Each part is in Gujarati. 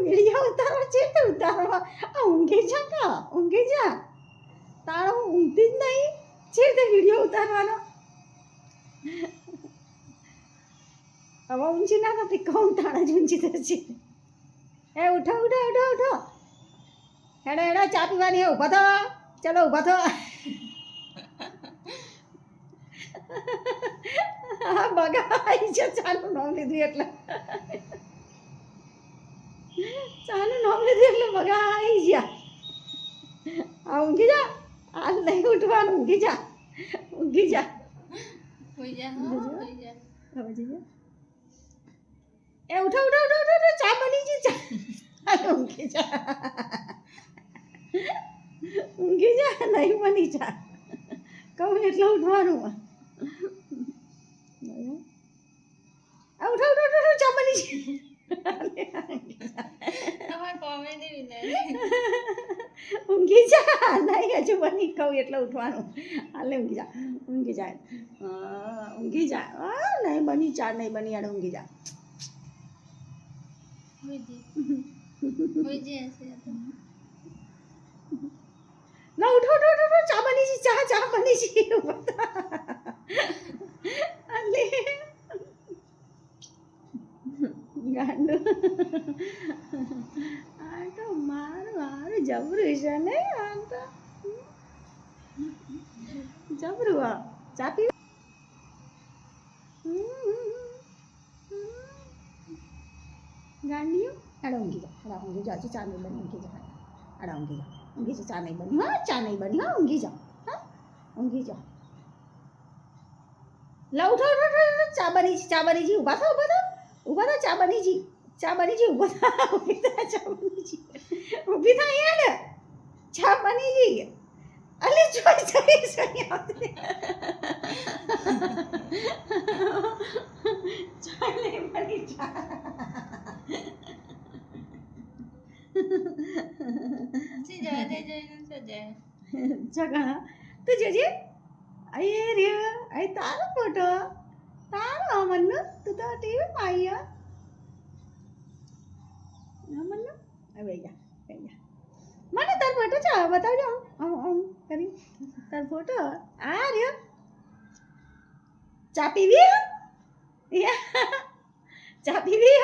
વીડિયો ઉતારો છે તો ઉતારો આ ઊંઘી જા કા ઊંઘી જા તારો ઊંઘતી જ નહીં છે તે વીડિયો ઉતારવાનો હવે ઊંચી ના નથી કહું તારા જ ઊંચી થશે એ ઉઠો ઉઠો ઉઠો ઉઠો હેડો હેડો ચા પીવાની હે ઊભા થો ચલો ઊભા થો હા બગાઈ છે ચાલુ નામ લીધું એટલે ચાનું નામ લીધું એટલે બગાઈ ગયા આ ઊંઘી જા આ નહીં ઉઠવાનું ઊંઘી જા ઊંઘી જા હોઈ જા હો, હોઈ જા હવે જઈએ એ ઉઠો ઉઠો ઉઠો ઉઠો ઉઠો ચા બની ગઈ ચા અરે ઊંઘી જા ઊંઘી જા નહીં બની ચા કહું એટલે ઉઠવાનું આ ઉઠો ઉઠો ઉઠો ઉઠો, ચા બની ગઈ તમાર કોમેડી વિનર ઊંઘી જા. નહીં હજુ બની કહું એટલે ઉઠવાનું. હાલે ઊંઘી જા. ઊંઘી જાય ઊંઘી જાય નહીં બની ચા નહીં બની યાર ઊંઘી જા. ના ઉઠો ઉઠો ઉઠો. ચા બની છે ચા ચા બની છે. જબરું છે ને આ તો. જબરું હા ચા પી? ગાંડિયું? હેડો ઊંઘી જા હેડા ઊંઘી જાઓ. ચા નહીં બની. ઊંઘી જા હેડા ઊંઘી જાઓ. ઊંઘી જા ચા નહીં બની. હા, ચા નહીં બની. હા, ઊંઘી જાઓ. હા, ઊંઘી જાઓ. લા, ઉઠો ચા બની ચા બની ઊભા થો ઊભા થો. ઊભા થો, ચા બની છે ચા બની છે ઊભા થા ઊભી થા ચા બની છે ઊભી થા યાર ચા બની છે અલે જોઈ જોઈ જોઈ આવતી. ચાલે બની ચા. જી જા દે જઈને જગા તું જોજે. અયે રે અય તારો ફોટો. તારો અમન તું તો ટીવી માં મને તાર ફોટો છે બતાવજો. આમ કરી. તાર ફોટો આ રહ્યો. ચા પીવી? ચા પીવી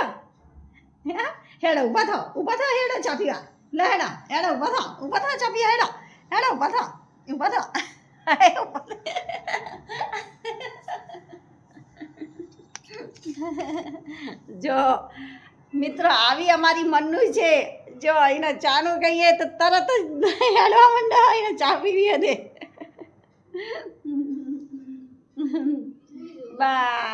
હેડો, ઊભા થાવ ઊભા થાવ હેડો ચા પીવા. લે હેડો હેડો, ઊભા થાવ ઊભા થાવ ચા પીવા, હેડો. હેડો, ઊભા થાવ ઊભા થાવ. જો, મિત્રો, આવી અમારી મનનું છે. જો એને ચાનું કહીએ તો તરત જ હેડવા માંડો એને ચા પીવી અને બાય.